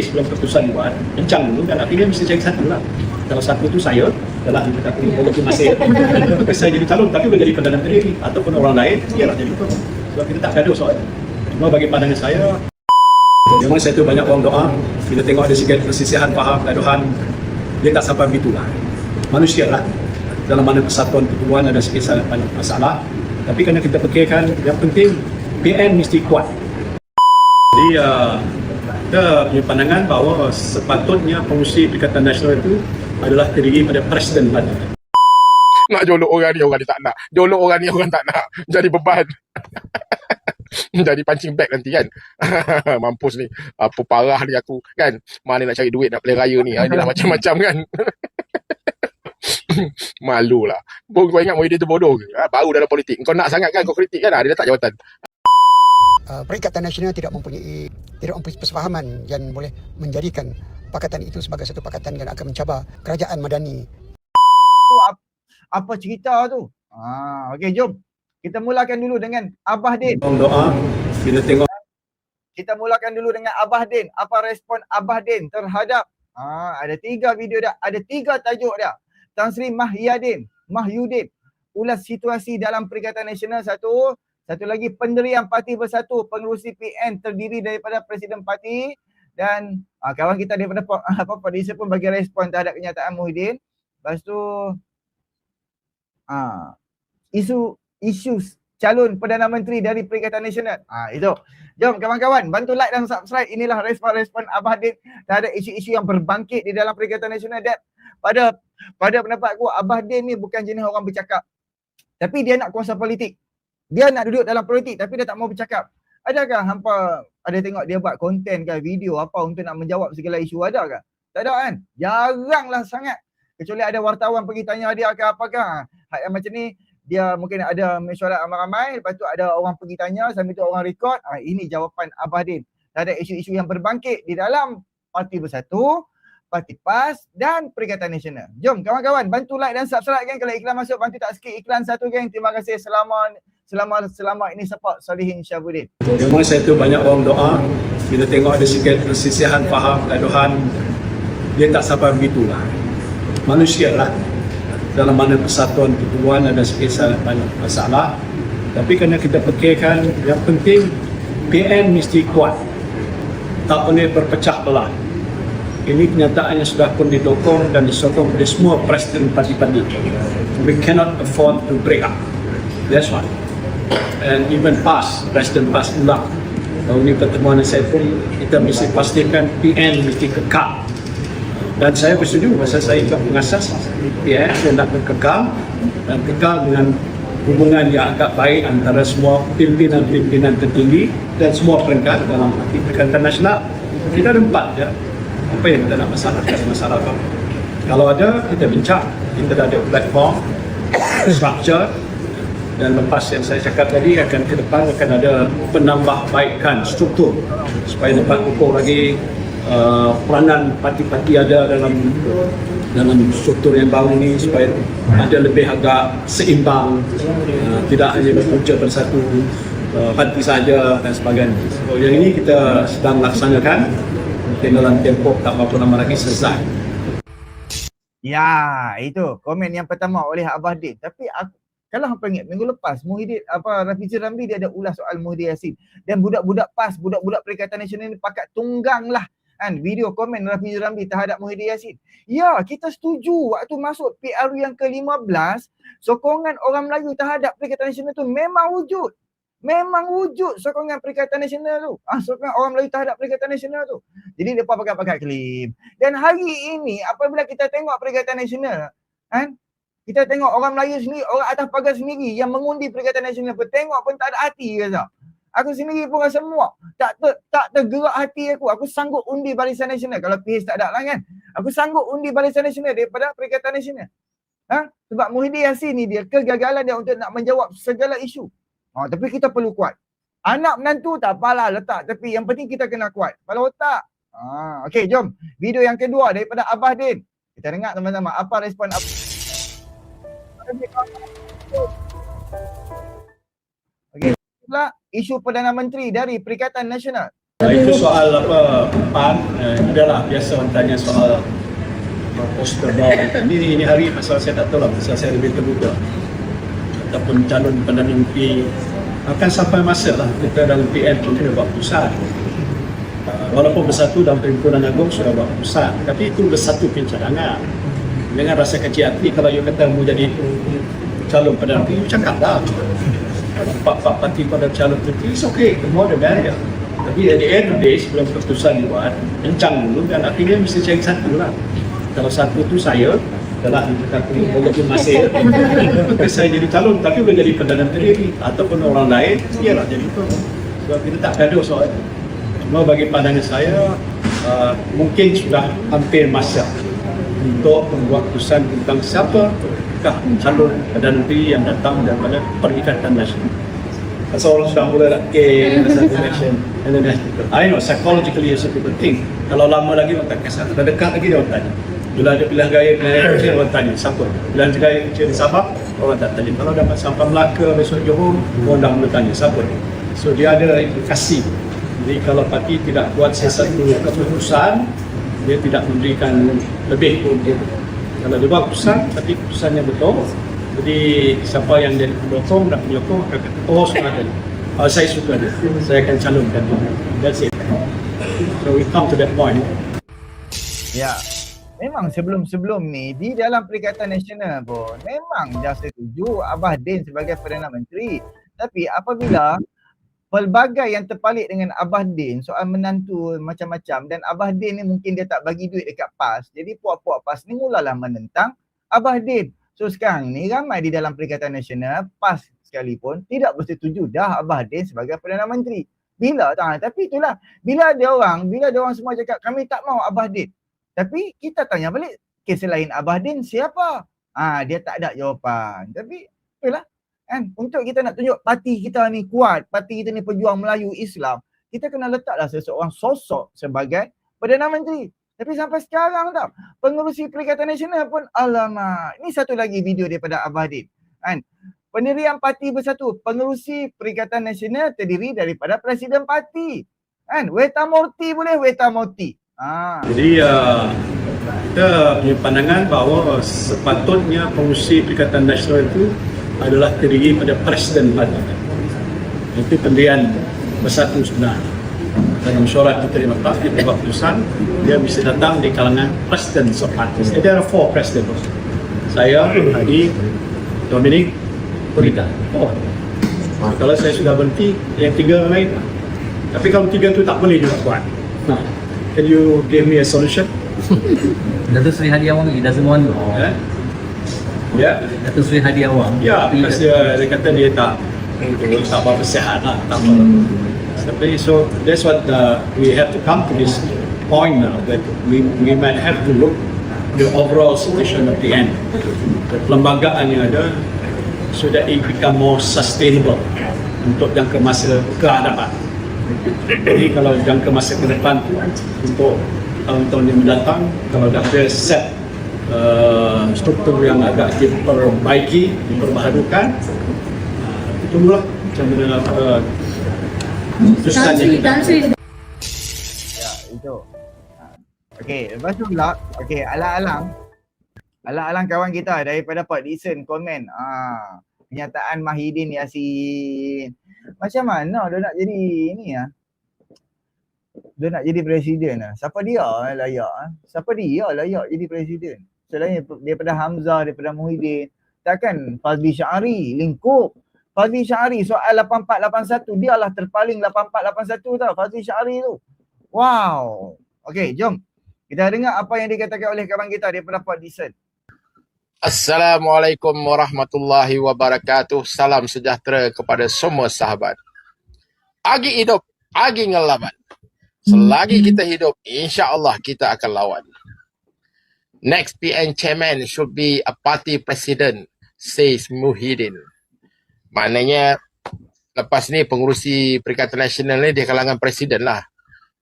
sebelum keputusan buat. Bincang dulu dan akhirnya mesti cari satu lah. Kalau satu tu saya dalam kata walaupun masih saya jadi calon tapi boleh jadi Perdana Menteri ataupun orang lain dia lah jadi calon. Sebab kita tak gaduh soal. Cuma bagi pandangan saya memang saya tu banyak orang doa. Kita tengok ada sikit persisihan faham gaduhan. Dia tak sampai begitulah. Manusia lah. Dalam mana persatuan pertubuhan ada sikit sangat banyak masalah. Tapi kena kita fikirkan yang penting PN mesti kuat. Jadi uh, kita punya pandangan bahawa sepatutnya pengurusi Perikatan Nasional itu adalah terdiri pada Presiden parti. nak jolok orang ni orang ni tak nak. Jolok orang ni orang tak nak. Jadi beban. Jadi pancing bag nanti kan? Mampus ni. Apa parah ni aku kan? Mana nak cari duit nak play raya ni. Ada macam-macam kan? Malu lah kau ingat Muhyiddin tu bodoh ke? Ha, baru dalam politik. Kau nak sangat kan? Kau kritik kan? Ha, dia letak jawatan uh, Perikatan Nasional tidak mempunyai tidak mempunyai persefahaman yang boleh menjadikan pakatan itu sebagai satu pakatan yang akan mencabar kerajaan madani tu ap- apa cerita tu. Ha, okey jom. Kita mulakan dulu dengan Abah Din. Doa, kita tengok Kita mulakan dulu dengan Abah Din. Apa respon Abah Din terhadap ha, ada tiga video dah, ada tiga tajuk dah. Tan Sri Mahyadin, Mahyudin. Ulas situasi dalam Perikatan Nasional satu, satu lagi pendirian Parti Bersatu, pengerusi PN terdiri daripada Presiden Parti dan ha, kawan kita daripada apa producer pun bagi respon terhadap kenyataan Muhyiddin. Lepas tu ha, isu isu calon Perdana Menteri dari Perikatan Nasional. Ha, itu. Jom kawan-kawan bantu like dan subscribe. Inilah respon-respon Abah Din terhadap isu-isu yang berbangkit di dalam Perikatan Nasional dan pada pada pendapat aku Abah Din ni bukan jenis orang bercakap. Tapi dia nak kuasa politik. Dia nak duduk dalam politik tapi dia tak mau bercakap. Adakah hampa ada tengok dia buat konten ke video apa untuk nak menjawab segala isu ada ke? Tak ada kan? Jaranglah sangat. Kecuali ada wartawan pergi tanya dia ke apakah. Hak yang macam ni dia mungkin ada mesyuarat ramai-ramai lepas tu ada orang pergi tanya sambil tu orang rekod ah, ini jawapan Abah Din terhadap isu-isu yang berbangkit di dalam Parti Bersatu Parti PAS dan Perikatan Nasional. Jom kawan-kawan bantu like dan subscribe kan kalau iklan masuk bantu tak skip iklan satu geng. Terima kasih selama selama selama ini support Solihin Syabuddin. memang saya tu banyak orang doa, kita tengok ada sikit persisihan faham gaduhan dia tak sampai begitulah. Manusia lah. Dalam mana persatuan pertubuhan ada sikit banyak masalah. Tapi kena kita fikirkan yang penting PN mesti kuat. Tak boleh berpecah belah. Ini kenyataan yang sudah pun didokong dan disokong oleh semua presiden parti-parti. We cannot afford to break up. That's one and even PAS presiden PAS ulang kalau ini pertemuan yang saya pun kita mesti pastikan PN mesti kekal. Dan saya bersetuju pasal saya ikut mengasas PN yang nak kekal dan kekal dengan hubungan yang agak baik antara semua pimpinan-pimpinan tertinggi dan semua peringkat dalam Parti Perikatan Nasional. Kita ada empat je apa yang kita nak masalah tak ada masalah apa? Kalau ada kita bincang. Kita dah ada platform structure dan lepas yang saya cakap tadi akan ke depan akan ada penambahbaikan struktur. Supaya dapat ukur lagi uh, peranan parti-parti ada dalam dalam struktur yang baru ni supaya ada lebih agak seimbang uh, tidak hanya berpunca pada satu uh, parti saja dan sebagainya. So yang ini kita sedang laksanakan. Mungkin dalam tempoh tak berapa lama lagi selesai. Ya, itu komen yang pertama oleh Abah Din. Tapi aku, kalau hampa ingat minggu lepas Muhyiddin apa Rafizi Ramli dia ada ulas soal Muhyiddin Yassin dan budak-budak PAS, budak-budak Perikatan Nasional ni pakat tunggang lah kan video komen Rafizi Ramli terhadap Muhyiddin Yassin. Ya, kita setuju waktu masuk PRU yang ke-15 sokongan orang Melayu terhadap Perikatan Nasional tu memang wujud. Memang wujud sokongan Perikatan Nasional tu. Ah, sokongan orang Melayu terhadap Perikatan Nasional tu. Jadi depa pakai-pakai klaim. Dan hari ini apabila kita tengok Perikatan Nasional, kan? Kita tengok orang Melayu sendiri, orang atas pagar sendiri yang mengundi Perikatan Nasional pun tengok pun tak ada hati rasa. Aku sendiri pun rasa muak. Tak ter, tak tergerak hati aku. Aku sanggup undi Barisan Nasional. Kalau PH tak ada lah kan. Aku sanggup undi Barisan Nasional daripada Perikatan Nasional. Ha? Sebab Muhyiddin Yassin ni dia kegagalan dia untuk nak menjawab segala isu. Ha, tapi kita perlu kuat. Anak menantu tak apalah letak tapi yang penting kita kena kuat. Kepala otak. Ha, okey jom. Video yang kedua daripada Abah Din. Kita dengar sama-sama apa respon Abah. Pula isu Perdana Menteri dari Perikatan Nasional. Itu soal apa PAN uh, adalah biasa orang tanya soal poster bawah. Ini ini hari pasal saya tak tahu lah pasal saya lebih terbuka ataupun calon Perdana Menteri akan sampai masa lah kita dalam PN pun sudah buat keputusan. Uh, walaupun bersatu dalam perhimpunan agung sudah buat keputusan tapi itu bersatu pencadangan dengan rasa kecil hati kalau you kata mau jadi calon Perdana Menteri you cakap lah empat-empat parti pada calon menteri it's okay. The more the merrier. Tapi at the end of the day sebelum keputusan dibuat bincang dulu dan akhirnya mesti cari satu lah. Kalau satu tu saya adalah kata walaupun masih. Bukan saya jadi calon tapi boleh jadi Perdana Menteri ataupun orang lain biarlah jadi itu sebab kita tak gaduh soal itu. Cuma bagi pandangan saya uh, mungkin sudah hampir masa untuk membuat keputusan tentang siapa calon Perdana Menteri yang datang daripada Perikatan Nasional So orang sudah mula nak satu election and then I know psychologically it's a people think kalau lama lagi orang tak kisah dah dekat lagi dia orang tanya. Bila ada pilihan gaya pilihan gaya kecil orang tanya siapa? Pilihan gaya kecil di Sabah orang tak tanya. Kalau dapat sampai Melaka besok Johor orang dah mula tanya siapa? So dia ada implikasi jadi kalau parti tidak buat sesuatu keputusan dia tidak memberikan lebih untuk kalau dia buat keputusan tapi keputusannya betul jadi siapa yang jadi pendukung dan penyokong akan kata oh suka dia oh, saya suka dia. Saya akan calonkan dia. That's it. So we come to that point. Ya. Memang sebelum-sebelum ni di dalam Perikatan Nasional pun memang dah setuju Abah Din sebagai Perdana Menteri. Tapi apabila pelbagai yang terpalit dengan Abah Din soal menantu macam-macam dan Abah Din ni mungkin dia tak bagi duit dekat PAS. Jadi puak-puak PAS ni mulalah menentang Abah Din. So sekarang ni ramai di dalam Perikatan Nasional PAS sekalipun tidak bersetuju dah Abah Din sebagai Perdana Menteri. Bila tak? Tapi itulah. Bila ada orang, bila ada orang semua cakap kami tak mau Abah Din. Tapi kita tanya balik, kes lain Abah Din siapa? Ah dia tak ada jawapan. Tapi itulah kan untuk kita nak tunjuk parti kita ni kuat, parti kita ni pejuang Melayu Islam, kita kena letaklah seseorang sosok sebagai Perdana Menteri. Tapi sampai sekarang tau, pengerusi Perikatan Nasional pun alamak. Ini satu lagi video daripada Abah Din. Kan? Pendirian parti bersatu, pengerusi Perikatan Nasional terdiri daripada Presiden Parti. Kan? Weta Murti boleh Weta Murti. Ah. jadi uh, kita punya pandangan bahawa sepatutnya pengurusi Perikatan Nasional itu adalah terdiri pada Presiden Parti itu pendirian bersatu sebenarnya dalam mesyuarat kita di Makkah dia keputusan dia bisa datang di kalangan Presiden Party there are four Presiden saya, Hadi, Dominic, Rita oh. kalau saya sudah berhenti yang tiga lain tapi kalau tiga tu tak boleh juga buat Nah, can you give me a solution? Datuk Seri Hadi Awang he doesn't want to. Eh? Ya, Datuk Seri Hadi Awang. ya, because dia, dia kata dia tak tak apa sihat lah, tak apa. Tapi so that's what uh, we have to come to this point now that we we might have to look the overall situation at the end, the pelembagaan yang ada, so that it become more sustainable untuk jangka masa ke hadapan. Jadi kalau jangka masa ke depan untuk tahun-tahun yang mendatang, kalau dah ada set uh, struktur yang agak diperbaiki, diperbaharukan, uh, tunggulah macam mana uh, yang kita Ya, itu. Okey, lepas tu pula, okey, alang-alang alang-alang kawan kita daripada Pak Dixon komen, ah, kenyataan Mahidin Yasin. Macam mana dia nak jadi ni ah? Dia nak jadi presiden ah. Siapa dia layak ah? Siapa dia layak jadi presiden? Selain daripada Hamzah, daripada Muhyiddin, takkan Fazli Syari lingkup Fazli Syari soal 8481 dia lah terpaling 8481 tau Fazli Syari tu. Wow. Okey, jom. Kita dengar apa yang dikatakan oleh kawan kita daripada Pak Dixon. Assalamualaikum warahmatullahi wabarakatuh. Salam sejahtera kepada semua sahabat. Agi hidup, agi ngelawan. Selagi kita hidup, insya Allah kita akan lawan. Next PN chairman should be a party president, says Muhyiddin. Maknanya lepas ni pengurusi Perikatan Nasional ni dia kalangan presiden lah.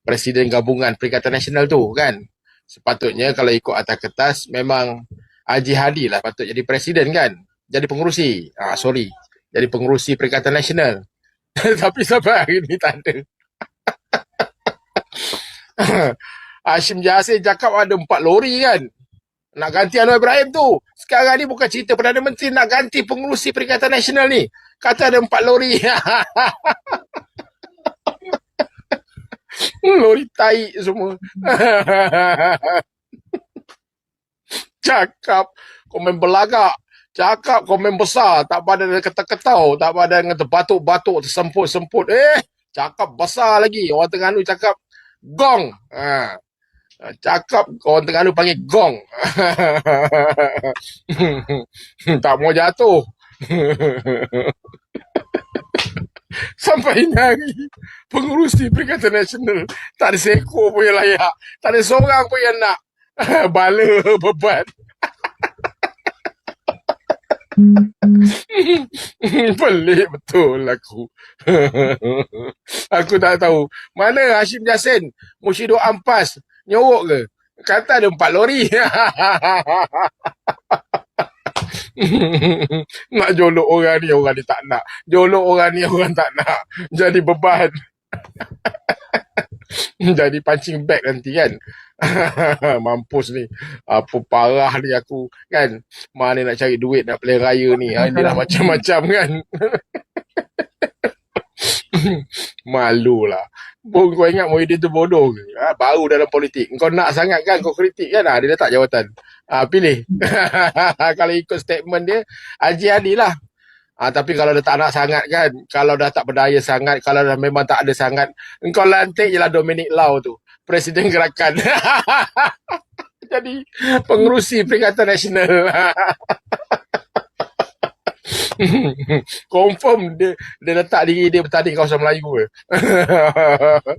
Presiden gabungan Perikatan Nasional tu kan. Sepatutnya kalau ikut atas kertas memang Haji Hadi lah patut jadi presiden kan. Jadi pengurusi. Ah sorry. Jadi pengurusi Perikatan Nasional. Tapi sampai hari ni tak ada. Hashim Jasin cakap ada empat lori kan. Nak ganti Anwar Ibrahim tu. Sekarang ni bukan cerita Perdana Menteri nak ganti pengurusi Perikatan Nasional ni. Kata ada empat lori. lori taik semua. Cakap komen belagak. Cakap komen besar. Tak pada dengan ketak-ketau. Tak pada dengan terbatuk-batuk, tersemput-semput. Eh, cakap besar lagi. Orang Terengganu cakap gong. Ha. Cakap orang Terengganu panggil gong. tak mau jatuh. Sampai hari pengurusi Perikatan Nasional tak ada seekor pun yang layak. Tak ada seorang pun yang nak. Bala beban. Pelik betul aku. aku tak tahu. Mana Hashim Jasin, Mushidul Ampas, nyorok ke? Kata ada empat lori. nak jolok orang ni, orang ni tak nak. Jolok orang ni, orang tak nak. Jadi beban. Jadi pancing bag nanti kan. Mampus ni. Apa parah ni aku kan. Mana nak cari duit nak pilihan raya ni. Ha, dia dah macam-macam kan. Malu lah. Pun kau ingat Muhyiddin tu bodoh ke? Ha, baru dalam politik. Kau nak sangat kan kau kritik kan? Ha, dia letak jawatan. Ha, pilih. kalau ikut statement dia, Haji Adi lah. Ha, tapi kalau dia tak nak sangat kan, kalau dah tak berdaya sangat, kalau dah memang tak ada sangat, engkau lantik je lah Dominic Lau tu. Presiden gerakan. Jadi pengerusi Perikatan Nasional. Confirm dia, dia letak diri dia bertanding kawasan Melayu ke.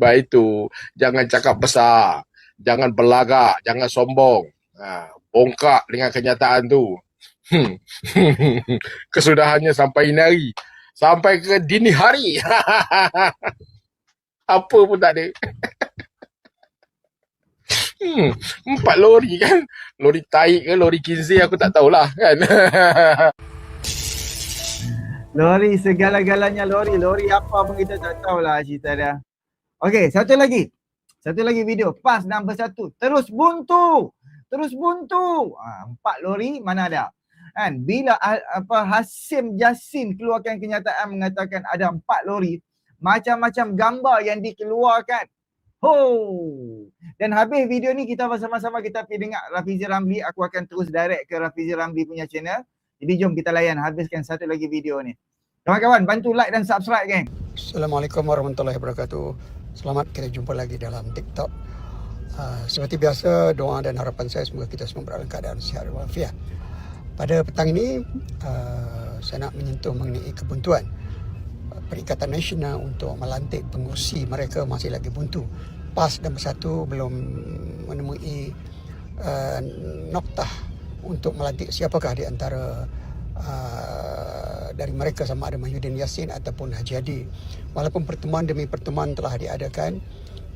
Baik tu, jangan cakap besar. Jangan belagak, jangan sombong. Ha, bongkak dengan kenyataan tu. Kesudahannya sampai ini hari. Sampai ke dini hari. Apa pun tak ada. Hmm, empat lori kan. Lori taik ke lori kinzi aku tak tahulah kan. Lori segala-galanya lori. Lori apa pun kita tak tahulah cerita dia. Okey, satu lagi. Satu lagi video. Pas nombor satu. Terus buntu. Terus buntu. Ha, empat lori mana ada? Kan? Bila ah, apa Hasim Jasin keluarkan kenyataan mengatakan ada empat lori. Macam-macam gambar yang dikeluarkan. Ho! Dan habis video ni kita bersama-sama kita pergi dengar Rafizi Ramli. Aku akan terus direct ke Rafizi Ramli punya channel. Jadi jom kita layan habiskan satu lagi video ni. Kawan-kawan bantu like dan subscribe geng. Assalamualaikum warahmatullahi wabarakatuh. Selamat kita jumpa lagi dalam TikTok. Uh, seperti biasa, doa dan harapan saya semoga kita semua berada dalam keadaan sihat walafiat. Pada petang ini, uh, saya nak menyentuh mengenai kebuntuan Perikatan Nasional untuk melantik pengurusi mereka masih lagi buntu. PAS dan Bersatu belum menemui uh, noktah untuk melantik siapakah di antara uh, dari mereka sama ada Mahyudin Yassin ataupun Haji Hadi. Walaupun pertemuan demi pertemuan telah diadakan,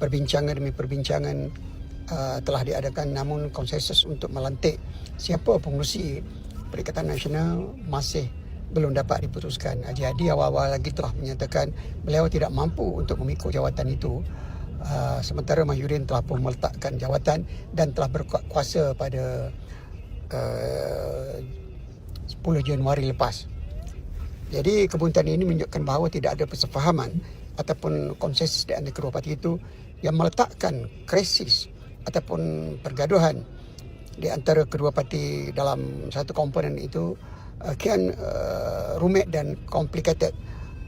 perbincangan demi perbincangan uh, telah diadakan namun konsensus untuk melantik siapa pengurusi Perikatan Nasional masih belum dapat diputuskan. Haji Hadi awal-awal lagi telah menyatakan beliau tidak mampu untuk memikul jawatan itu. Uh, sementara Mahyudin telah pun meletakkan jawatan dan telah berkuasa pada uh, 10 Januari lepas. Jadi kebuntuan ini menunjukkan bahawa tidak ada persefahaman ataupun konsensus di antara kedua parti itu yang meletakkan krisis ataupun pergaduhan di antara kedua parti dalam satu komponen itu uh, kian uh, rumit dan complicated.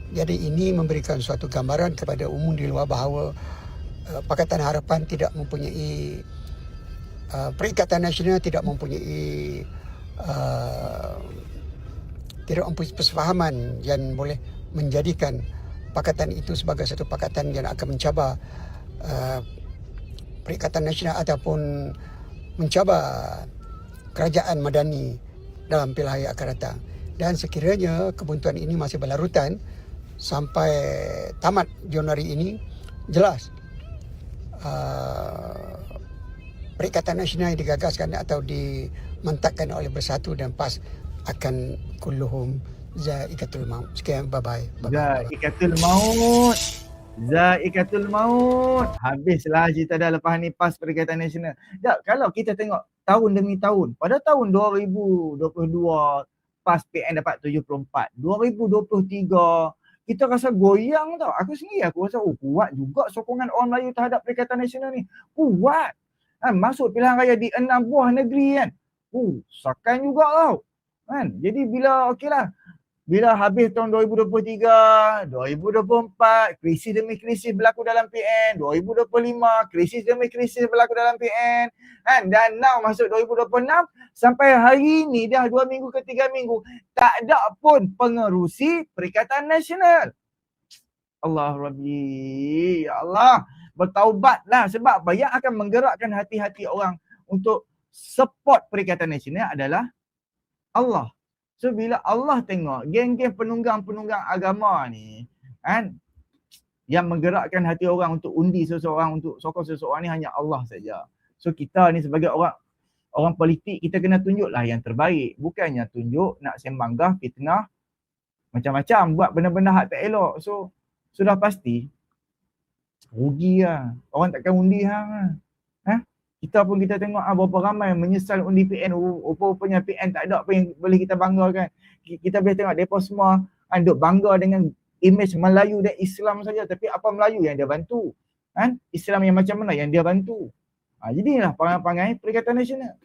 Jadi ini memberikan suatu gambaran kepada umum di luar bahawa uh, Pakatan Harapan tidak mempunyai uh, Perikatan Nasional tidak mempunyai uh, tidak mempunyai persefahaman yang boleh menjadikan pakatan itu sebagai satu pakatan yang akan mencabar uh, Perikatan Nasional ataupun mencabar kerajaan madani dalam pilihan yang akan datang. Dan sekiranya kebuntuan ini masih berlarutan sampai tamat Januari ini, jelas uh, Perikatan Nasional yang digagaskan atau dimantakkan oleh Bersatu dan PAS akan kulluhum zaikatul maut. Sekian bye bye. Zaikatul maut. Zaikatul maut. Habislah cerita dah lepas ni PAS Perikatan Nasional. Tak, kalau kita tengok tahun demi tahun. Pada tahun 2022 PAS PN dapat 74. 2023 kita rasa goyang tau. Aku sendiri aku rasa oh kuat juga sokongan orang Melayu terhadap Perikatan Nasional ni. Kuat. Kan masuk pilihan raya di enam buah negeri kan. Oh, sakan juga tau. Kan? Jadi bila okeylah bila habis tahun 2023, 2024, krisis demi krisis berlaku dalam PN, 2025, krisis demi krisis berlaku dalam PN, kan? Dan now masuk 2026, sampai hari ni dah dua minggu ke tiga minggu, tak ada pun pengerusi Perikatan Nasional. Allah Rabbi, ya Allah, bertaubatlah sebab? Yang akan menggerakkan hati-hati orang untuk support Perikatan Nasional adalah Allah. So bila Allah tengok geng-geng penunggang-penunggang agama ni kan yang menggerakkan hati orang untuk undi seseorang untuk sokong seseorang ni hanya Allah saja. So kita ni sebagai orang orang politik kita kena tunjuklah yang terbaik. Bukannya tunjuk nak sembanggah, fitnah, macam-macam buat benda-benda hak tak elok. So sudah pasti rugi lah. Orang takkan undi hang lah. Kita pun kita tengok ah, berapa ramai menyesal undi PN. Rupa-rupanya PN tak ada apa yang boleh kita banggakan. Ki- Kita boleh tengok mereka semua kan, duk bangga dengan image Melayu dan Islam saja. Tapi apa Melayu yang dia bantu? Kan? Islam yang macam mana yang dia bantu? Ha, jadi inilah perangai-perangai Perikatan Nasional.